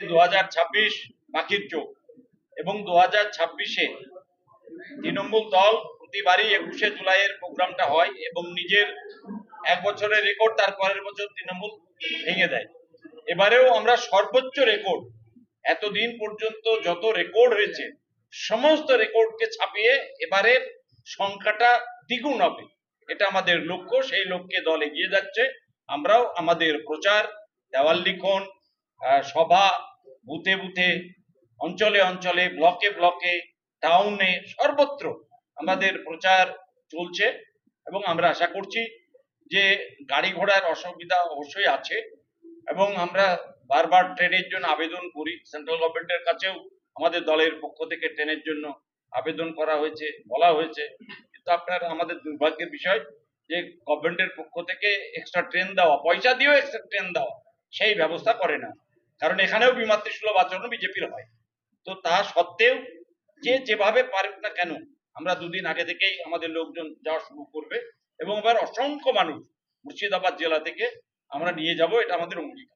দু হাজার ছাব্বিশ পাখির চোখ। এবং দু হাজার তৃণমূল দল প্রতিবারই একুশে জুলাইয়ের প্রোগ্রামটা হয় এবং নিজের এক বছরের রেকর্ড তার পরের বছর তৃণমূল ভেঙে দেয়। এবারেও আমরা সর্বোচ্চ রেকর্ড, এতদিন পর্যন্ত যত রেকর্ড হয়েছে সমস্ত রেকর্ডকে ছাপিয়ে এবারের সংখ্যাটা দ্বিগুণ হবে। এটা আমাদের লক্ষ্য, সেই লক্ষ্যে দল এগিয়ে যাচ্ছে। আমরাও আমাদের প্রচার, দেওয়াল লিখন সভা বুথে বুথে, অঞ্চলে অঞ্চলে, ব্লকে ব্লকে, টাউনে সর্বত্র আমাদের প্রচার চলছে এবং আমরা আশা করছি যে গাড়ি ঘোড়ার অসুবিধা অবশ্যই আছে এবং আমরা বারবার ট্রেনের জন্য আবেদন করি। সেন্ট্রাল গভর্নমেন্টের কাছেও আমাদের দলের পক্ষ থেকে ট্রেনের জন্য আবেদন করা হয়েছে, বলা হয়েছে। কিন্তু আপনার, আমাদের দুর্ভাগ্যের বিষয় যে গভর্নমেন্টের পক্ষ থেকে এক্সট্রা ট্রেন দেওয়া, পয়সা দিয়েও এক্সট্রা ট্রেন দেওয়া, সেই ব্যবস্থা করে না। কারণ এখানেও বিমাতৃসুলভ আচরণ বিজেপির হয়। তো তা সত্ত্বেও যে যেভাবে পারুক না কেন, আমরা দুদিন আগে থেকেই আমাদের লোকজন যাওয়া শুরু করবে এবং এবার অসংখ্য মানুষ মুর্শিদাবাদ জেলা থেকে আমরা নিয়ে যাব, এটা আমাদের অঙ্গীকার।